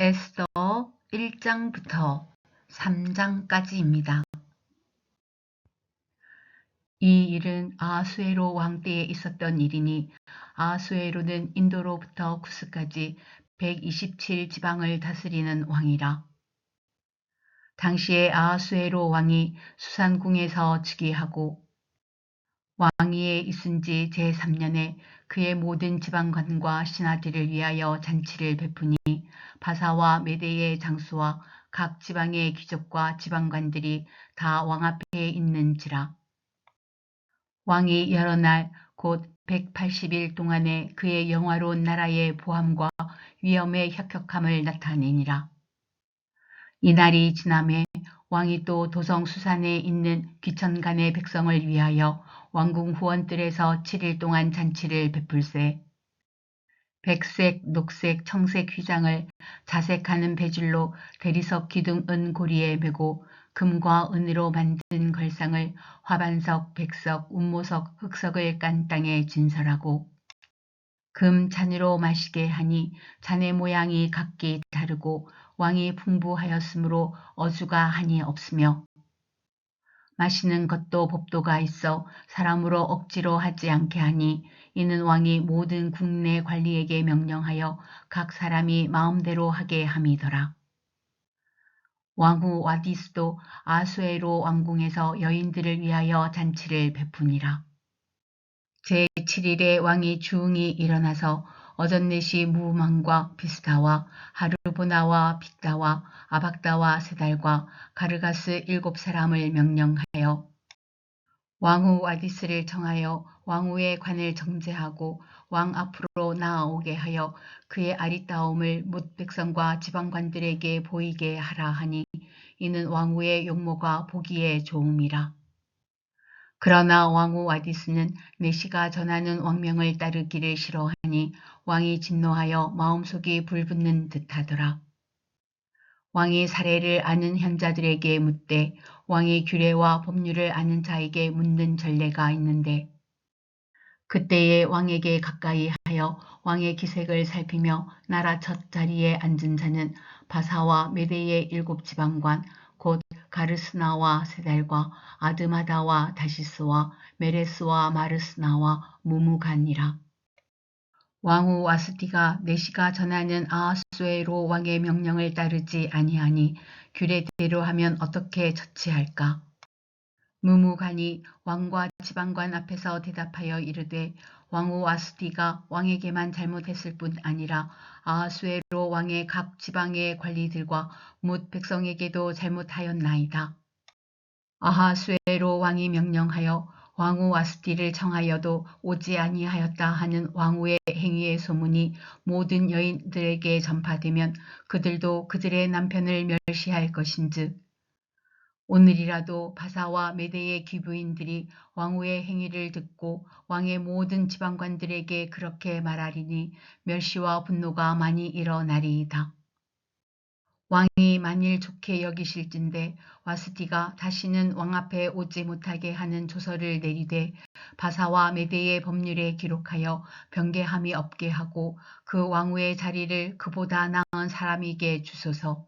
에스더 1장부터 3장까지입니다. 이 일은 아하수에로 왕 때에 있었던 일이니 아하수에로는 인도로부터 쿠스까지 127 지방을 다스리는 왕이라. 당시에 아하수에로 왕이 수산궁에서 즉위하고 왕위에 있은 지 제3년에 그의 모든 지방관과 신하들을 위하여 잔치를 베푸니 바사와 메대의 장수와 각 지방의 귀족과 지방관들이 다 왕 앞에 있는지라. 왕이 여러 날 곧 180일 동안에 그의 영화로운 나라의 보함과 위엄의 혁혁함을 나타내니라. 이날이 지남에 왕이 또 도성 수산에 있는 귀천간의 백성을 위하여 왕궁 후원들에서 7일 동안 잔치를 베풀세 백색, 녹색, 청색 휘장을 자색하는 배줄로 대리석 기둥 은 고리에 메고 금과 은으로 만든 걸상을 화반석, 백석, 운모석, 흑석을 깐 땅에 진설하고 금 잔으로 마시게 하니 잔의 모양이 각기 다르고 왕이 풍부하였으므로 어주가 한이 없으며 마시는 것도 법도가 있어 사람으로 억지로 하지 않게 하니 이는 왕이 모든 국내 관리에게 명령하여 각 사람이 마음대로 하게 함이더라. 왕후 와디스도 아수에로 왕궁에서 여인들을 위하여 잔치를 베푸니라. 제7일에 왕이 주웅이 일어나서 어전넷이 무망과 비스다와 하르보나와 빅다와 아박다와 세달과 가르가스 일곱 사람을 명령하여 왕후 와디스를 정하여 왕후의 관을 정제하고 왕 앞으로 나아오게 하여 그의 아리따움을 뭇 백성과 지방관들에게 보이게 하라 하니 이는 왕후의 용모가 보기에 좋음이라. 그러나 왕후 와디스는 내시가 전하는 왕명을 따르기를 싫어하니 왕이 진노하여 마음속이 불붙는 듯하더라. 왕이 사례를 아는 현자들에게 묻되 왕의 규례와 법률을 아는 자에게 묻는 전례가 있는데 그때에 왕에게 가까이 하여 왕의 기색을 살피며 나라 첫 자리에 앉은 자는 바사와 메대의 일곱 지방관 곧 가르스나와 세달과 아드마다와 다시스와 메레스와 마르스나와 무무간이라. 왕후 와스티가 내시가 전하는 아하수에로 왕의 명령을 따르지 아니하니 규례대로 하면 어떻게 처치할까? 무무간이 왕과 지방관 앞에서 대답하여 이르되 왕후 와스티가 왕에게만 잘못했을 뿐 아니라 아하수에로 왕의 각 지방의 관리들과 뭇 백성에게도 잘못하였나이다. 아하수에로 왕이 명령하여 왕후 와스티를 청하여도 오지 아니하였다 하는 왕후의 행위의 소문이 모든 여인들에게 전파되면 그들도 그들의 남편을 멸시할 것인즉 오늘이라도 바사와 메대의 귀부인들이 왕후의 행위를 듣고 왕의 모든 지방관들에게 그렇게 말하리니 멸시와 분노가 많이 일어나리이다. 왕이 만일 좋게 여기실진데 와스티가 다시는 왕 앞에 오지 못하게 하는 조서를 내리되 바사와 메대의 법률에 기록하여 변개함이 없게 하고 그 왕후의 자리를 그보다 나은 사람에게 주소서.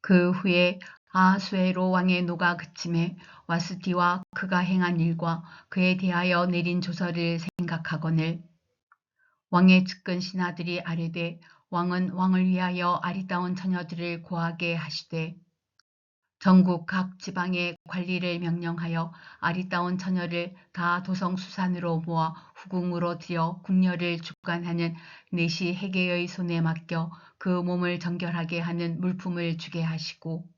그 후에 아수에로 왕의 노가 그침에 와스티와 그가 행한 일과 그에 대하여 내린 조서를 생각하거늘 왕의 측근 신하들이 아뢰되 왕은 왕을 위하여 아리따운 처녀들을 고하게 하시되 전국 각 지방의 관리를 명령하여 아리따운 처녀를 다 도성수산으로 모아 후궁으로 들여 궁녀를 주관하는 내시 해계의 손에 맡겨 그 몸을 정결하게 하는 물품을 주게 하시고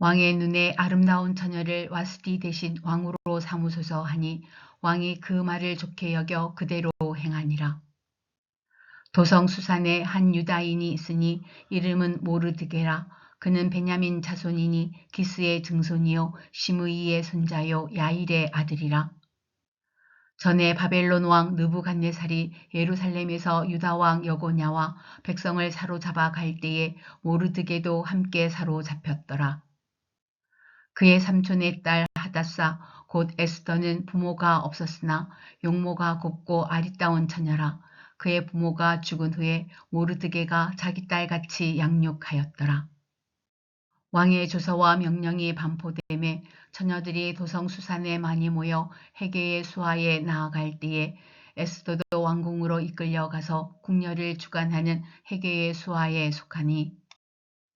왕의 눈에 아름다운 처녀를 와스티 대신 왕으로 삼으소서 하니 왕이 그 말을 좋게 여겨 그대로 행하니라. 도성수산에 한 유다인이 있으니 이름은 모르드게라. 그는 베냐민 자손이니 기스의 증손이요 시므이의 손자요 야일의 아들이라. 전에 바벨론 왕 느부갓네살이 예루살렘에서 유다 왕 여고냐와 백성을 사로잡아 갈 때에 모르드게도 함께 사로잡혔더라. 그의 삼촌의 딸 하다사 곧 에스더는 부모가 없었으나 용모가 곱고 아리따운 처녀라. 그의 부모가 죽은 후에 모르드게가 자기 딸같이 양육하였더라. 왕의 조서와 명령이 반포됨에 처녀들이 도성 수산에 많이 모여 해계의 수하에 나아갈 때에 에스더도 왕궁으로 이끌려 가서 궁녀를 주관하는 해계의 수하에 속하니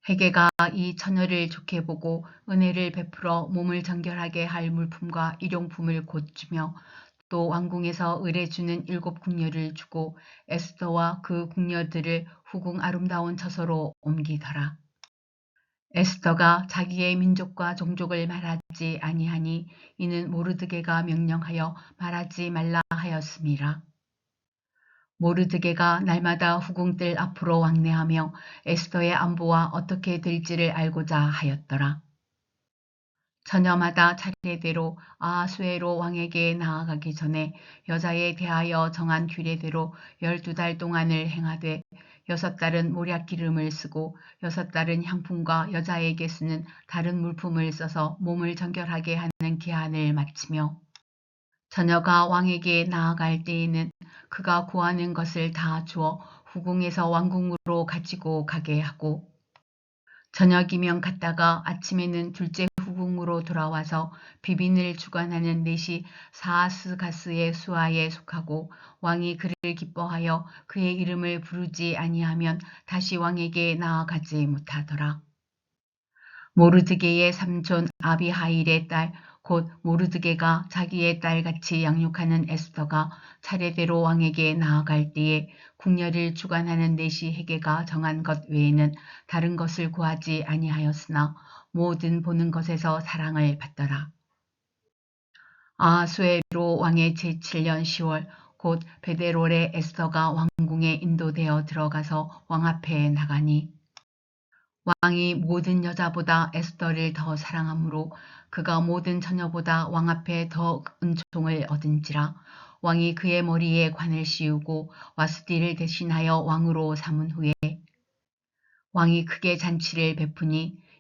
해계가 이 처녀를 좋게 보고 은혜를 베풀어 몸을 정결하게 할 물품과 일용품을 곧 주며 또 왕궁에서 의뢰 주는 일곱 궁녀를 주고 에스더와 그 궁녀들을 후궁 아름다운 처소로 옮기더라. 에스더가 자기의 민족과 종족을 말하지 아니하니 이는 모르드게가 명령하여 말하지 말라 하였음이라. 모르드게가 날마다 후궁들 앞으로 왕래하며 에스더의 안보와 어떻게 될지를 알고자 하였더라. 처녀마다 차례대로 아하수에로 왕에게 나아가기 전에 여자에 대하여 정한 규례대로 열두 달 동안을 행하되 여섯 달은 모략 기름을 쓰고 여섯 달은 향품과 여자에게 쓰는 다른 물품을 써서 몸을 정결하게 하는 기한을 마치며 처녀가 왕에게 나아갈 때에는 그가 구하는 것을 다 주어 후궁에서 왕궁으로 가지고 가게 하고 저녁이면 갔다가 아침에는 둘째 후궁으로 돌아와서 비빈을 주관하는 넷이 사하스가스의 수하에 속하고 왕이 그를 기뻐하여 그의 이름을 부르지 아니하면 다시 왕에게 나아가지 못하더라. 모르드게의 삼촌 아비하일의 딸 곧 모르드게가 자기의 딸같이 양육하는 에스더가 차례대로 왕에게 나아갈 때에 궁녀를 주관하는 넷이 해계가 정한 것 외에는 다른 것을 구하지 아니하였으나 모든 보는 것에서 사랑을 받더라. 아수에로 왕의 제7년 10월 곧 베데롤의 에스더가 왕궁에 인도되어 들어가서 왕 앞에 나가니 왕이 모든 여자보다 에스더를 더 사랑하므로 그가 모든 처녀보다 왕 앞에 더 은총을 얻은지라 왕이 그의 머리에 관을 씌우고 와스디를 대신하여 왕으로 삼은 후에 왕이 크게 잔치를 베푸니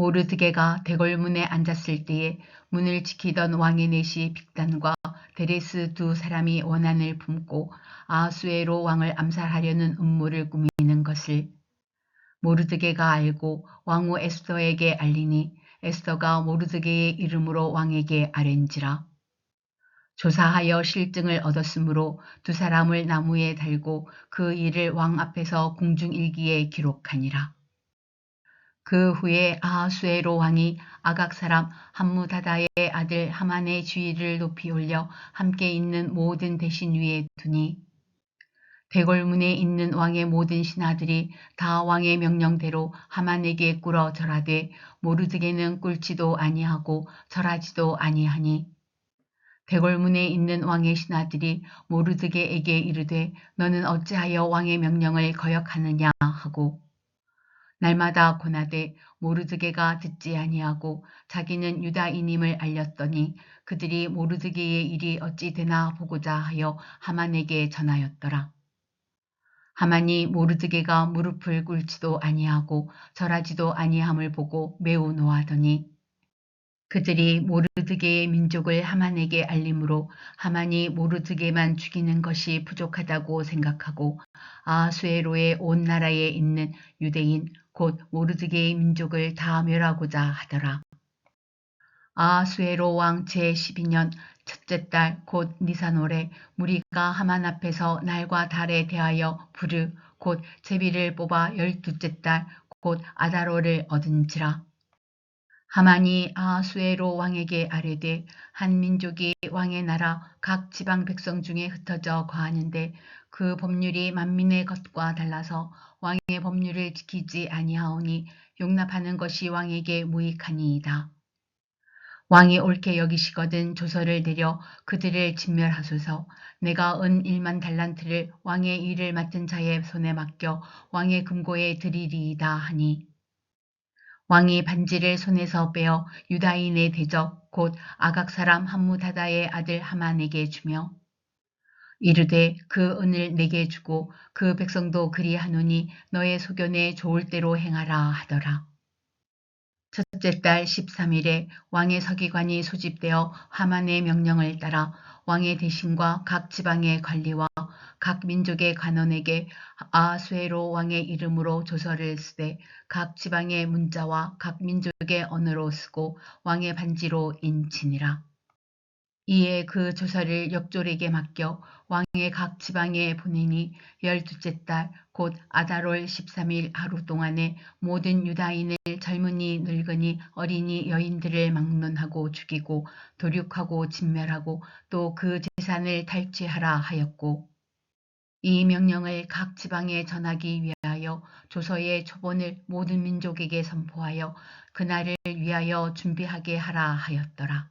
모르드게가 대궐문에 앉았을 때에 문을 지키던 왕의 넷이 빅단과 데레스 두 사람이 원한을 품고 아수에로 왕을 암살하려는 음모를 꾸미는 것을 모르드게가 알고 왕후 에스더에게 알리니 에스더가 모르드게의 이름으로 왕에게 아랜지라. 조사하여 실증을 얻었으므로 두 사람을 나무에 달고 그 일을 왕 앞에서 공중일기에 기록하니라. 그 후에 아하수에로 왕이 아각 사람 함무다다의 아들 하만의 주의를 높이 올려 함께 있는 모든 대신 위에 두니 대궐문에 있는 왕의 모든 신하들이 다 왕의 명령대로 하만에게 꿇어 절하되 모르드게는 꿇지도 아니하고 절하지도 아니하니 대궐문에 있는 왕의 신하들이 모르드게에게 이르되 너는 어찌하여 왕의 명령을 거역하느냐 하고 날마다 고나되 모르드게가 듣지 아니하고 자기는 유다인임을 알렸더니 그들이 모르드게의 일이 어찌 되나 보고자 하여 하만에게 전하였더라. 하만이 모르드게가 무릎을 꿇지도 아니하고 절하지도 아니함을 보고 매우 노하더니 그들이 모르드게의 민족을 하만에게 알림으로 하만이 모르드게만 죽이는 것이 부족하다고 생각하고 아수에로의 온 나라에 있는 유대인 곧 모르드게의 민족을 다 멸하고자 하더라. 아수에로 왕 제12년 첫째 달 곧 니산월에 무리가 하만 앞에서 날과 달에 대하여 부르 곧 제비를 뽑아 열두째 달 곧 아다로를 얻은지라. 하만이 아하수에로 왕에게 아뢰되 한 민족이 왕의 나라 각 지방 백성 중에 흩어져 거하는데 그 법률이 만민의 것과 달라서 왕의 법률을 지키지 아니하오니 용납하는 것이 왕에게 무익하니이다. 왕이 옳게 여기시거든 조서를 내려 그들을 진멸하소서 내가 은 1만 달란트를 왕의 일을 맡은 자의 손에 맡겨 왕의 금고에 드리리이다 하니 왕이 반지를 손에서 빼어 유다인의 대적 곧 아각 사람 함무다다의 아들 하만에게 주며 이르되 그 은을 내게 주고 그 백성도 그리하노니 너의 소견에 좋을 대로 행하라 하더라. 첫째 달 13일에 왕의 서기관이 소집되어 하만의 명령을 따라 왕의 대신과 각 지방의 관리와 각 민족의 관원에게 아수에로 왕의 이름으로 조서를 쓰되 각 지방의 문자와 각 민족의 언어로 쓰고 왕의 반지로 인치니라. 이에 그 조서를 역졸에게 맡겨 왕의 각 지방에 보내니 열두째 달 곧 아다롤 13일 하루 동안에 모든 유다인을 젊은이 늙은이 어린이 여인들을 막론하고 죽이고 도륙하고 진멸하고 또 그 재산을 탈취하라 하였고 이 명령을 각 지방에 전하기 위하여 조서의 초본을 모든 민족에게 선포하여 그날을 위하여 준비하게 하라 하였더라.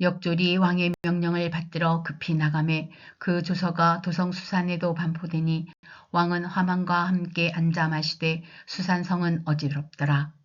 역졸이 왕의 명령을 받들어 급히 나가매 그 조서가 도성 수산에도 반포되니 왕은 화만과 함께 앉아 마시되 수산성은 어지럽더라.